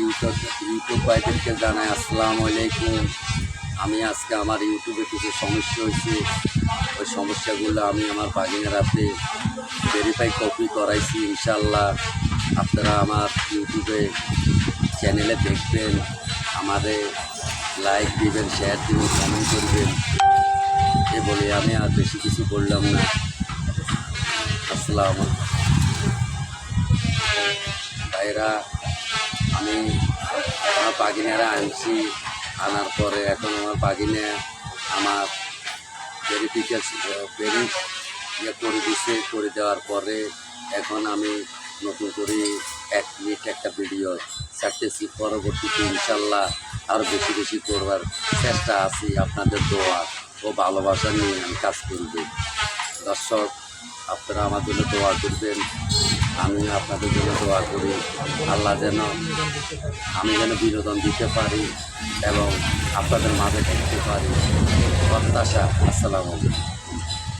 YouTube YouTube জানাই আসসালামু আলাইকুম। আমি আজকে আমার ইউটিউবে কিছু সমস্যা হয়েছে। ওই সমস্যাগুলো আমি আমার বাগিনের হাতে ভেরিফাই কপি করাইছি ইনশাল্লাহ আপনারা আমার ইউটিউবে চ্যানেলে দেখবেন আমাদের লাইক দিবেন শেয়ার দিবেন কমেন্ট করবেন। এ বলে আমি আর বেশি কিছু বললাম না। আসসালাম ভাইরা আমি আমার বাগিনারা আনছি, আনার পরে এখন আমার বাগিনে আমার ভেরিফিকেশন ভেরি ইয়ে করে দিছে, করে দেওয়ার পরে এখন আমি নতুন করে এক মিনিট একটা ভিডিও ছাড়তেছি। পরবর্তীতে ইনশাল্লাহ আরও বেশি বেশি করবার চেষ্টা আছি। আপনাদের দোয়া ও ভালোবাসা নিয়ে আমি কাজ করব। দর্শক, আপনারা আমার জন্য দোয়া করবেন। আমি আপনাদের জন্য দোয়া করি, আল্লাহ যেন আমি যেন বিনোদন দিতে পারি এবং আপনাদের মাঝে থাকতে পারি। প্রত্যাশা, আসসালামু আলাইকুম।